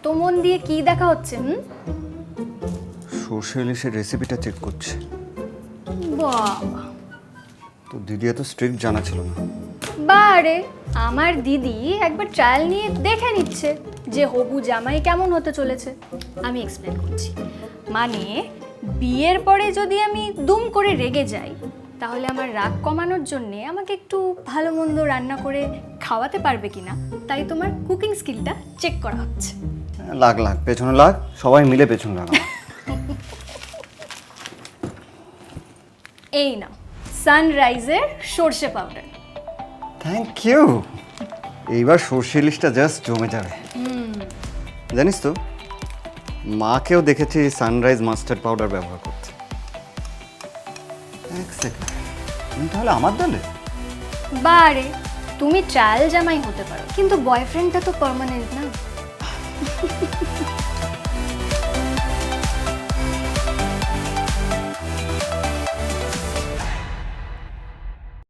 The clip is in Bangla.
হচ্ছে হুম? সর্ষে ইলিশের রেসিপিটা চেক করছে। বাবা। তো দিদি এত স্ট্রিক্ট জানা ছিল না। বারে আমার দিদি একবার ট্রায়াল নিয়ে দেখে নিচ্ছে যে হবু জামাই কেমন হতে চলেছে। আমি এক্সপ্লেন করছি। মানে বিয়ের পরে যদি আমি দুম করে রেগে যাই তাহলে আমার রাগ কমানোর জন্যে আমাকে একটু ভালো মন্দ রান্না করে খাওয়াতে পারবে কিনা তাই তোমার কুকিং স্কিলটা চেক করা হচ্ছে। লাগ লাগ পেছনে লাগ সবাই মিলে পেছনে লাগ এই নাও সানরাইজের সর্ষে পাউডার থ্যাংক ইউ এইবার সর্ষে ইলিশটা জাস্ট জমে যাবে। জানিস তো মাকেও দেখেছি সানরাইজ মাস্টার্ড পাউডার ব্যবহার করতে। এক সেকেন্ড তাহলে আমার দলে? বারে তুমি ট্রায়াল জামাই হতে পারো। কিন্তু বয়ফ্রেন্ডটা তো পার্মানেন্ট না।